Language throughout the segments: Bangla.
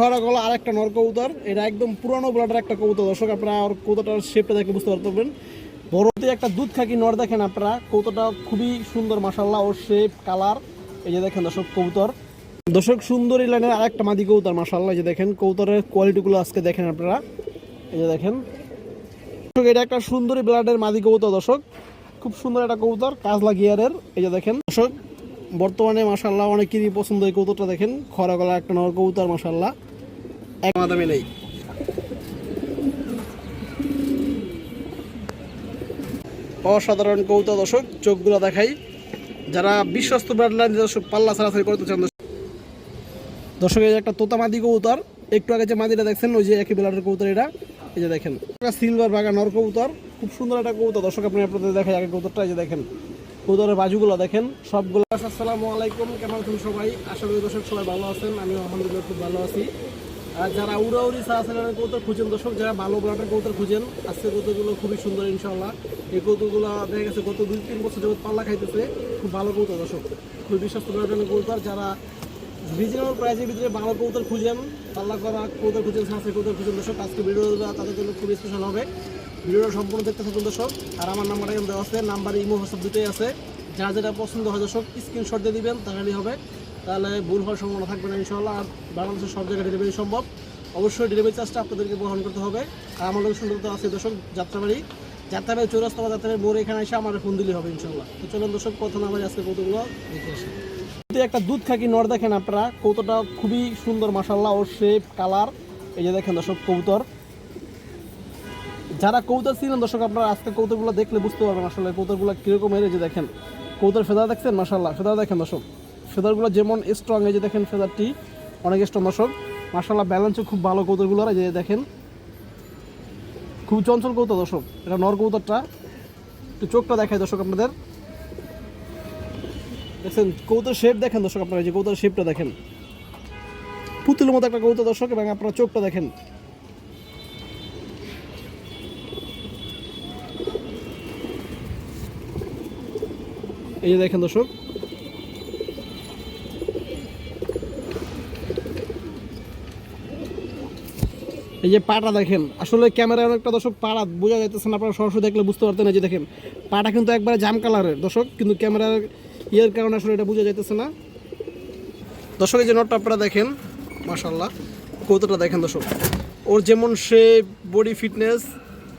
খরা গলা আর একটা নর কবুতর। এটা একদম পুরানো ব্লাডের একটা কবুতর। দর্শক আপনারা আর কবুতরটার শেপটা দেখে বুঝতে পারবেন। বড়তে একটা দুধ খাকি নর দেখেন আপনারা। কবুতরটা খুবই সুন্দর মাসাল্লাহ ওর শেপ কালার এই যে দেখেন দর্শক কবুতর। দর্শক সুন্দরী লাইনের আর একটা মাদি কবুতর মাসাল্লাহ এই যে দেখেন কবুতরের কোয়ালিটিগুলো আজকে দেখেন আপনারা। এই যে দেখেন। দর্শক, এটা একটা সুন্দরী ব্লাডের মাদি কবুতর দর্শক। খুব সুন্দর একটা কবুতর কাজলা গিয়ারের। এই যে দেখেন দর্শক বর্তমানে মাসাল্লাহ অনেকেরই পছন্দ এই কবুতরটা দেখেন। খরা গলা একটা নর কবুতর মাসাল্লাহ এক নেই। অসাধারণ কবুতর দর্শক, চোখগুলো দেখাই। যারা বিশ্বস্ত ব্র্যান্ড দর্শক পাল্লা সারাসারি করতে চান, দর্শক। এই একটা তোতা মাদি কবুতর, একটু আগে যে মাদিটা দেখছেন, ওই যে একই বেলাটের কবুতর এটা, এই যে দেখেন। সিলভার বাগা নর কবুতর, খুব সুন্দর একটা কবুতর। দর্শক আপনি আপনাদের দেখাই আগে কবুতরটা, এই যে দেখেন। কবুতরের বাজুগুলো দেখেন, সবগুলো। আসসালামু আলাইকুম, কেমন আছেন সবাই? আশা করি দর্শক সবাই ভালো আছেন আমি আলহামদুলিল্লাহ খুব ভালো আছি। আর যারা উড়াউড়ি সাহাসালের কবুতর খুঁজেন, দর্শক, যারা ভালো ব্লাডের কবুতর খুঁজেন, আজকে কবুতরগুলো খুবই সুন্দর ইনশাল্লাহ এই কবুতরগুলো দেখা গেছে গত দুই, তিন বছর যাবত পাল্লা খাইতেছে। খুব ভালো কবুতর দর্শক। খুবই বিশ্বস্ত ব্লাডের কবুতর যারা রিজনেবল প্রাইসের ভিতরে ভালো কবুতর খুঁজেন, পাল্লা করা কবুতর খুঁজেন সাহসের কবুতর খুঁজেন, দর্শক, আজকে ভিডিওটা তাদের জন্য খুবই স্পেশাল হবে। ভিডিওটা সম্পূর্ণ দেখতে থাকুন, দর্শক। আর আমার নাম্বারটা কিন্তু দেওয়া আছে, নাম্বার ইমো, হোয়াটসঅ্যাপ দুটোই আছে। যার যেটা পছন্দ হয়, দর্শক স্ক্রিনশট দিয়ে দিবেন, তাহলেই হবে। তাহলে ভুল হওয়ার সম্ভাবনা থাকবে না ইনশাল্লাহ আর বাংলাদেশের সব জায়গায় ডেলিভারি সম্ভব। অবশ্যই ডেলিভারি চার্জটা আপনাদেরকে বহন করতে হবে। আর আমার লোকেশন তো আছে দর্শক যাত্রাবাড়ি। যাত্রাবাড়ি চৌরাস্তা বা যাত্রাবাড়ি মোড়, এখানে এসে আমার ফোন দিলে হবে ইনশাল্লাহ তো চলুন দর্শক, প্রথমে আমার আজকে কতগুলো দেখে আসি। একটা দুধ খাকি নর দেখেন আপনারা কৌতোটা খুবই সুন্দর মাসাল্লাহ ওর শেপ কালার এই যে দেখেন দর্শক, কবুতর। যারা কৌতর ছিলেন দর্শক, আপনারা আজকে কৌতরগুলো দেখলে বুঝতে পারবেন আসলে কৌতরগুলো কীরকম এর যে দেখেন কৌতর ফেদার দেখছেন মাসাল্লাহ ফেদার দেখেন দর্শক। ফেদারগুলো যেমন স্ট্রং এই যে দেখেন ফেদারটি, অনেক স্ট্রং দর্শক। মাসাল্লাহ ব্যালেন্সও খুব ভালো কৌতরগুলোর এই যে দেখেন। খুব চঞ্চল কৌতর দর্শক, এটা নর কৌতরটা একটু চোখটা দেখায় দর্শক আপনাদের। দেখছেন কৌতর শেপ দেখেন দর্শক আপনারা যে কৌতর শেপটা দেখেন। পুতুলের মতো একটা কৌতর দর্শক, এবং আপনারা চোখটা দেখেন। এই যে দেখেন দর্শক এই যে পাটা দেখেন, আসলে ক্যামেরায় অনেকটা দর্শক পাড়া বোঝা যাইতেছে না, আপনারা সরাসরি দেখলে বুঝতে পারতেন না যে দেখেন, পাটা কিন্তু একবারে জাম কালারের দর্শক, কিন্তু ক্যামেরার ইয়ের কারণে আসলে এটা বোঝা যাইতেছে না। দর্শক, এই যে নটটা আপনারা দেখেন মাশাল্লাহ কৌতোটা দেখেন দর্শক, ওর যেমন সে বডি ফিটনেস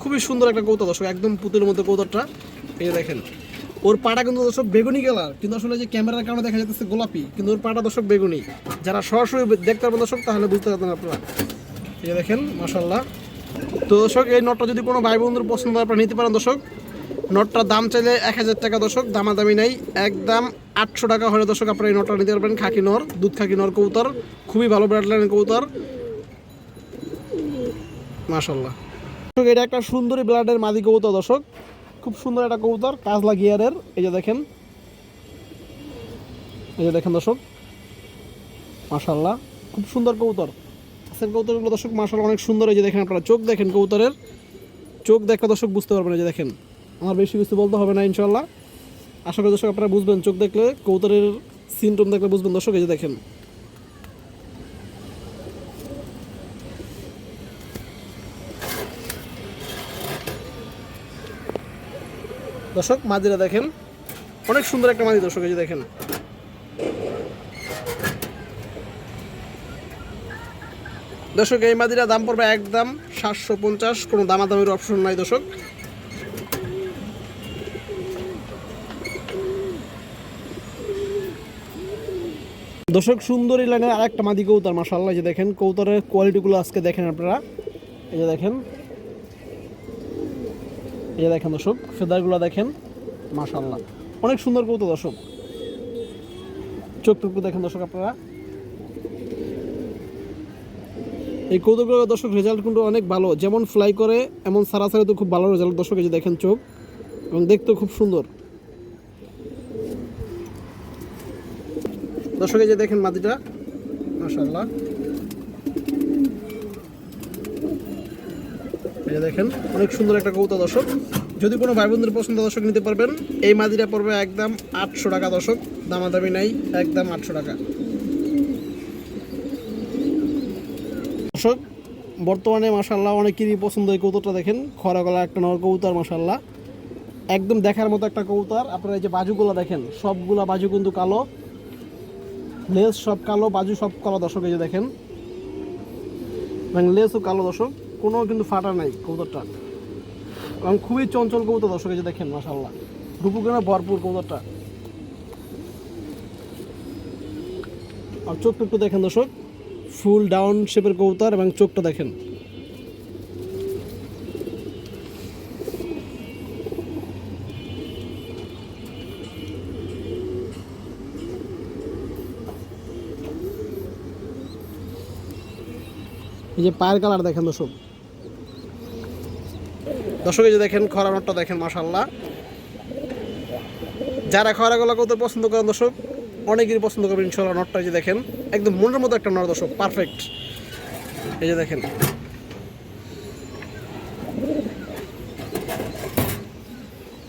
খুবই সুন্দর একটা কৌতো দর্শক, একদম পুতুলের মধ্যে কৌতোটা, এই দেখেন, ওর পাটা কিন্তু দর্শক বেগুনি কালার, কিন্তু আসলে যে ক্যামেরার কারণে দেখা যাচ্ছে গোলাপি, কিন্তু ওর পাটা দর্শক বেগুনি, যারা সরাসরি দেখতে পারবেন দর্শক, তাহলে বুঝতে পারবেন আপনারা। এই দেখেন মাশাল্লাহ তো দর্শক, এই নটটা যদি কোনো ভাই বন্ধুর পছন্দ হয়, আপনারা নিতে পারেন, দর্শক। নটটার দাম চাইলে এক হাজার টাকা, দর্শক, দামাদামি নেই। একদম আটশো টাকা হলে, দর্শক, আপনারা এই নটটা নিতে পারবেন। খাকি নর, দুধ খাকি নর কবুতর, খুবই ভালো ব্র্যান্ড লাইনের কবুতর। দর্শক, এটা একটা সুন্দরী ব্লাডের মাদি কবুতর, দর্শক। খুব সুন্দর একটা কবুতর, কাজলা গিয়ারের। এই যে দেখেন। এই যে দেখেন, দর্শক। মাশাল্লাহ খুব সুন্দর কবুতর। আজকের কবুতরগুলো দর্শক মাশাল্লাহ অনেক সুন্দর এই যে দেখেন আপনারা, চোখ দেখেন কবুতরের চোখ দেখা দর্শক বুঝতে পারবেন এই যে দেখেন। আমার বেশি কিছু বলতে হবে না ইনশাল্লাহ আশা করি দর্শক আপনারা বুঝবেন, চোখ দেখলে কবুতরের সিনটম দেখলে বুঝবেন দর্শক এই যে দেখেন। দর্শক মাদিরা দেখেন, অনেক সুন্দর একটা মাদি দর্শক এই যে দেখেন। দর্শক, এই মাদিরা দাম পড়বে একদম সাতশো পঞ্চাশ, কোনো দামাদামের অপশন নাই দর্শক। দর্শক, সুন্দরী লাইনের আরেকটা মাদি কৌতার মাসাল্লাহ যে দেখেন, কৌতারের কোয়ালিটিগুলো আজকে দেখেন আপনারা। এই যে দেখেন, এই যে দেখেন দর্শক, ফেদারগুলো দেখেন মাশাল্লাহ অনেক সুন্দর কৌতো দর্শক। চোখ টুকু দেখেন দর্শক আপনারা। এই কৌতুকগুলো দর্শক রেজাল্ট কিন্তু অনেক ভালো। যেমন ফ্লাই করে, এমন সারাসারি তো খুব ভালো রেজাল্ট দর্শক, এই যে দেখেন চোখ, এবং দেখতেও খুব সুন্দর। দর্শক, এই যে দেখেন মাদিটা মাশাল্লাহ এই দেখেন, অনেক সুন্দর একটা কৌতা দর্শক। যদি কোনো ভাই বোনদের পছন্দ দর্শক নিতে পারবেন, এই মাদিরা পড়বে একদম আটশো টাকা দর্শক। দামাদামি নাই, একদম আটশো টাকা। দর্শক বর্তমানে মাসাল্লাহ অনেকেরই পছন্দ এই কৌতুকটা দেখেন। খরা গলা একটা নর কবুতর মাসাল্লাহ একদম দেখার মতো একটা কবুতর। আপনারা এই যে বাজুগুলো দেখেন, সবগুলা বাজু কিন্তু কালো। লেস সব কালো, বাজু সব কালো দর্শক এই যে দেখেন। এবং লেজও কালো দর্শক কোনো কিন্তু ফাটা নাই কবুতরটা। এবং খুবই চঞ্চল কবুতর দর্শক এই যে দেখেন মাসাল্লাহ রূপগুলো ভরপুর কবুতরটা। আর চোখ একটু দেখেন দর্শক। ফুল ডাউন শেপের কবুতর এবং চোখটা দেখেন। এই যে পায়ের কালার দেখেন দর্শক। দর্শক, এই যে দেখেন, খরা নটটা দেখেন মাসাল্লাহ যারা খরাগুলো করতে পছন্দ করেন দর্শক অনেকেরই পছন্দ করবে ইনশাল্লাহ নটটা যে দেখেন, একদম মনের মতো একটা নট দর্শক পারফেক্ট এই যে দেখেন।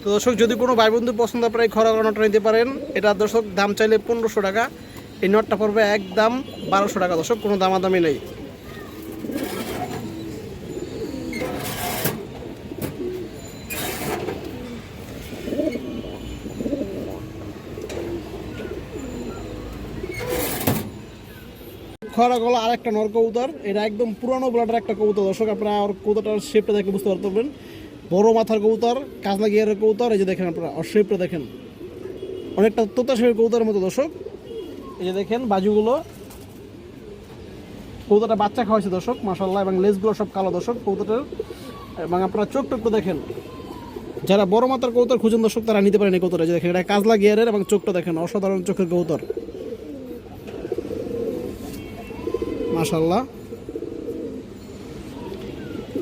তো দর্শক, যদি কোনো ভাই বন্ধু পছন্দ আপনারা এই খরা নটটা নিতে পারেন, এটা দর্শক দাম চাইলে পনেরোশো টাকা। এই নটটা পড়বে একদম বারোশো টাকা দর্শক, কোনো দামাদামি নেই। খরা গলা আর একটা নর কবুতর। এটা একদম পুরানো ব্লাডের একটা কবুতর। দর্শক, আপনারা আর কবুতরটার শেপটা দেখে বুঝতে পারবেন। বড় মাথার কবুতর, কাজলা গিয়ারের কবুতর। এই যে দেখেন আপনারা আর শেপটা দেখেন। অনেকটা তোতা শেপের কবুতরের মতো, দর্শক। এই যে দেখেন বাজুগুলো। কবুতরটা বাচ্চা খাওয়াইছে, দর্শক মাসাল্লাহ এবং লেজগুলো সব কালো, দর্শক, কবুতরটার। এবং আপনারা চোখ টোকটা দেখেন। যারা বড় মাথার কবুতর খুঁজেন, দর্শক, তারা নিতে পারেন এই কবুতর এই যে দেখেন, এটা কাজলা গিয়ারের এবং চোখটা দেখেন, অসাধারণ চোখের কবুতর। মাশাল্লাহ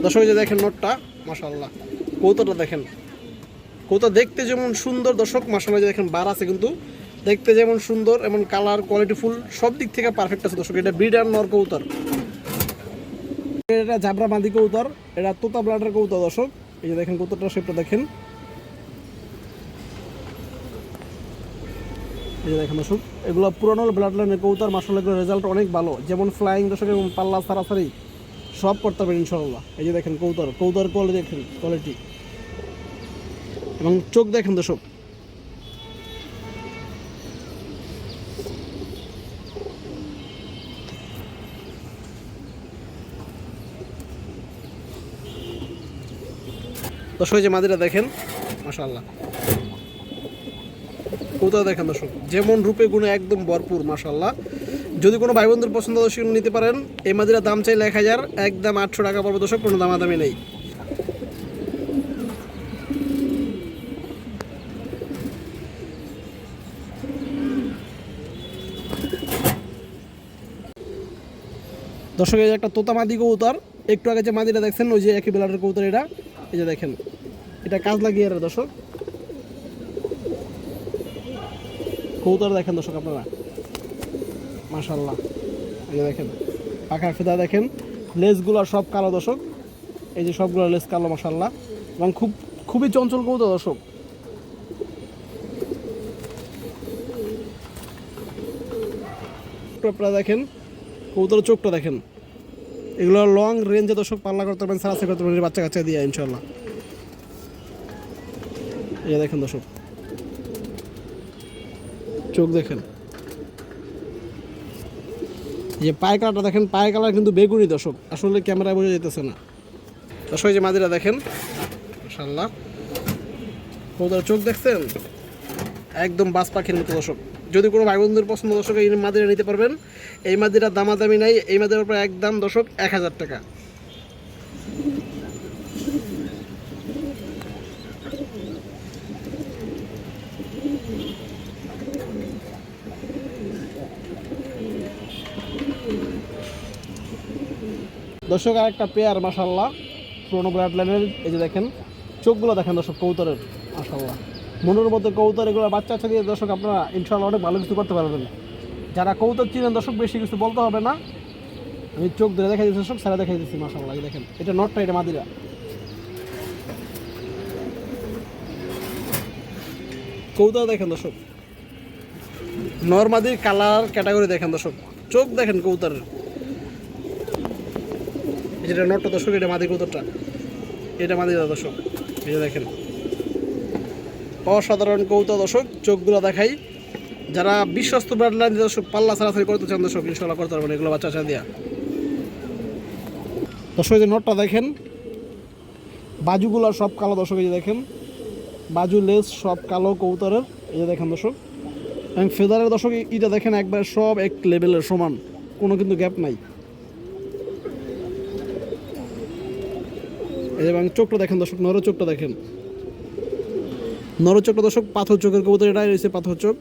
দর্শক যে দেখেন নোটটা মাশাল্লাহ কৌতটা দেখেন। কৌতা দেখতে যেমন সুন্দর দর্শক মাশাল্লাহ যে দেখেন বার আছে কিন্তু। দেখতে যেমন সুন্দর, এমন কালার, কোয়ালিটি ফুল, সব দিক থেকে পারফেক্ট আছে দর্শক। এটা ব্রিডার নর কৌতর। এটা জাবরা বাঁধি কৌতর, এটা তোতা ব্লাডের কৌতর দর্শক। এই যে দেখেন কৌতরটা শেপটা দেখেন। যে দেখেন এগুলো পুরানো ব্লাড লাইনের কৌতার মাসাল এগুলোর রেজাল্ট অনেক ভালো। যেমন ফ্লাইং দর্শক এবং পাল্লা সারাসারি সব করতে পারেন ইনশাল্লাহ এই যে দেখেন কৌতার কৌতার কোয়ালিটি দেখেন কোয়ালিটি এবং চোখ দেখেন দর্শক। দর্শক যে মাদিরা দেখেন মাশাল্লাহ কোথাও দেখেন দর্শক, যেমন রূপে গুণে একদম ভরপুর মাশাল্লাহ যদি কোনো ভাই বন্ধুর পছন্দ দর্শক নিতে পারেন। এই মাদিরা দাম চাইলে এক হাজার, একদম আটশো টাকা পড়বে দর্শক, কোনো দামাদামি নেই। দর্শক, এই যে একটা তোতামাদি কবুতর, একটু আগে যে মাদিটা দেখছেন, ওই যে একই বেলাটের কবুতর এটা। এই যে দেখেন, এটা কাজ লাগিয়ে দর্শক। কবুতর দেখেন দর্শক আপনারা। মাশাল্লাহ এই দেখেন পাখা ফেদা দেখেন লেসগুলো সব কালো দর্শক। এই যে সবগুলো লেস কালো মাশাল্লাহ এবং খুব, খুবই চঞ্চল কবুতর দর্শক। আপনারা দেখেন, কবুতরের চোখটা দেখেন। এগুলো লং রেঞ্জে দর্শক পাল্লা করতে পারবেন, সারাসি করতে পারবেন বাচ্চা কাচ্চা দিয়ে ইনশাল্লাহ এই দেখেন দর্শক। চোখ দেখেন। যে পায়ে দেখেন পায়ে কালার কিন্তু বেগুনি দর্শক, আসলে ক্যামেরায় বোঝা যেতেছে না। দর্শক যে মাদিরা দেখেন মাশাল্লাহ কৌতার চোখ দেখছেন? একদম বাস পাখির মতো দর্শক। যদি কোনো ভাই বন্ধুর পছন্দ, দর্শক, এই মাদিরা নিতে পারবেন। এই মাদিরা দামাদামি নাই, এই মাদিরার উপরে একদম দর্শক এক হাজার টাকা। দর্শক আর একটা পেয়ার মাসাল্লাহ পুরোনো ব্লাড লাইনের এই যে দেখেন, চোখগুলো দেখেন দর্শক কৌতরের মাসাল্লাহ মনের মধ্যে কৌতর এগুলো বাচ্চা বাচ্চা দিয়ে দর্শক, আপনারা ইনশাল্লাহ অনেক ভালো কিছু করতে পারবেন। যারা কৌতর চিনেন, দর্শক, বেশি কিছু বলতে হবে না। আমি চোখ ধরে দেখাই দিচ্ছি, দর্শক, সারা দেখাই দিচ্ছি মাসাল্লাহ দেখেন, এটা নটটা এটা মাদিরা। কৌতর দেখেন দর্শক নর্মাদির কালার ক্যাটাগরি দেখেন দর্শক, চোখ দেখেন কৌতরের যেটা নটটা দর্শক, এটা মাদি কবুতরটা। এটা মাদি দর্শক, এই যে দেখেন। অসাধারণ কৌতুক দর্শক, চোখগুলো দেখাই। যারা বিশ্বস্ত ব্র্যান্ড লাইন দর্শক, পাল্লা সারাসারি করতে চান দর্শক ইনশাল্লাহ করতে পারবেন এগুলো বাচ্চা দিয়া। দর্শক, এই যে নোটটা দেখেন, বাজুগুলো সব কালো দর্শক, এই যে দেখেন। বাজু, লেস সব কালো কৌতরের এই যে দেখেন দর্শক। এবং ফেদারের দর্শক এটা দেখেন একবার সব এক লেভেলের সমান, কোনো কিন্তু গ্যাপ নাই এই যে এবং চোখটা দেখেন দর্শক নর চোখটা দেখেন। নর চোখটা দর্শক, পাথর চোখের কবুতর, এটাই রয়েছে পাথর চোখ।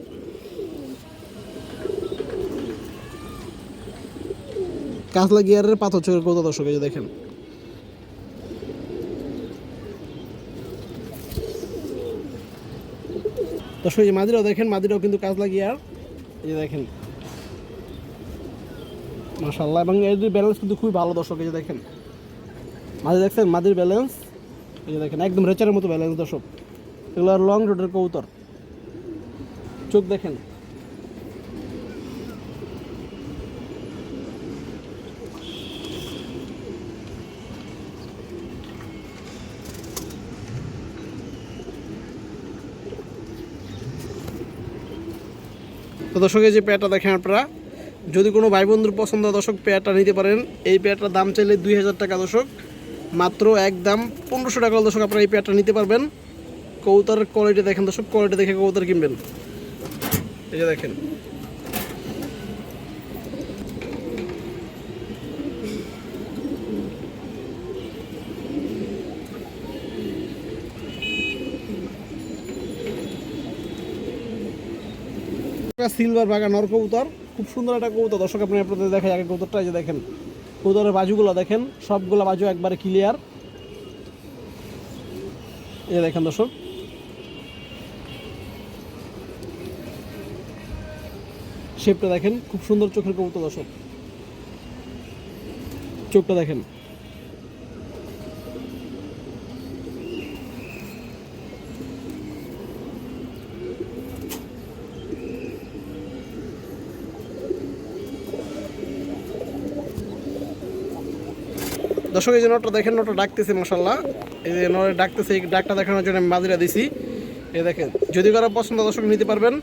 কাঁচলা গিয়ারের পাথর চোখের কবুতর দর্শক, এই যে দেখেন। দর্শক, এই মাদিরাও দেখেন, মাদিরাও কিন্তু কাজলা গিয়ার। এই যে দেখেন। মাশাল্লাহ এবং এর ব্যালেন্স কিন্তু খুবই ভালো দর্শক, এই যে দেখেন। মাঝে দেখছেন মাদির ব্যালেন্স এই যে দেখেন, একদম রেচারের মতো ব্যালেন্স দর্শক। এগুলো আর লং রোডের কবুতর। চোখ দেখেন। তো দর্শক, এই যে পেয়ারটা দেখেন আপনারা, যদি কোনো ভাই বন্ধুর পছন্দ দর্শক, পেয়ারটা নিতে পারেন। এই পেয়ারটার দাম চাইলে দুই হাজার টাকা দর্শক। মাত্র একদম পনেরোশো টাকা দর্শক আপনারা এই পেয়ারটা নিতে পারবেন। কৌতার কোয়ালিটি দেখেন দর্শক কোয়ালিটি দেখে কৌতার কিনবেন। এই যে দেখেন। সিলভার বাগা নর কবুতর খুব সুন্দর একটা কবুতর দর্শক আপনি আপনাদের দেখা আগে কবুতরটা এই যে দেখেন। কবুতরের বাজুগুলো দেখেন, সবগুলো বাজু একবারে ক্লিয়ার এ দেখেন দর্শক। শেপটা দেখেন, খুব সুন্দর চোখের কবুতর দর্শক। চোখটা দেখেন। দর্শক, এই যে নটটা দেখেন, নটটা ডাকতেছে মশাল্লাহ এই যে নটে ডাকতেছে, এই ডাকটা দেখানোর জন্য আমি মাদিরা দিছি। এই দেখেন, যদি কারও পছন্দ দর্শক, নিতে পারবেন।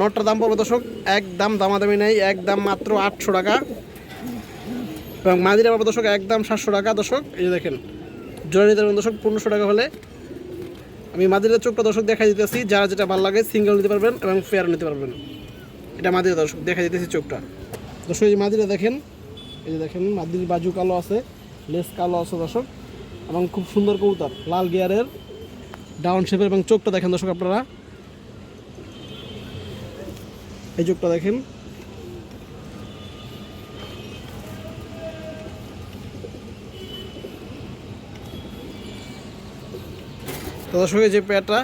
নটটার দাম পড়বে, দর্শক, একদম দামাদামি নেই, একদম মাত্র আটশো টাকা। এবং মাদিরা পাবো, দর্শক, একদম সাতশো টাকা, দর্শক, এই দেখেন। জোড়া নিতে পারবেন, দর্শক, পনেরোশো টাকা হলে। আমি মাদিরার চোখটা, দর্শক দেখা দিতেছি, যারা যেটা ভালো লাগে, সিঙ্গেল নিতে পারবেন এবং ফেয়ার নিতে পারবেন। এটা মাদিরা দর্শক দেখা দিতেছি চোখটা। দর্শক, এই মাদিরা দেখেন, এই যে দেখেন মাদির বাজু কালো আছে। লেস কালো আছে দর্শক, এবং খুব সুন্দর কবুতর, লাল গিয়ারের, ডাউন শেপের এবং চোখটা দেখেন দর্শক আপনারা। এই চোখটা দেখেন। তো দর্শক, এই যে পেয়ারটা,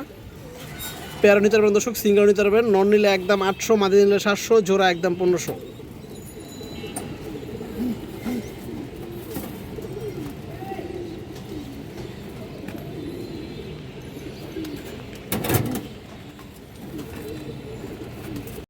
পেয়ারা নিতে পারবেন দর্শক সিঙ্গেল নিতে পারবেন, নন নিলে একদম আটশো, মাদি নিলে সাতশো, জোড়া একদম পনেরোশো।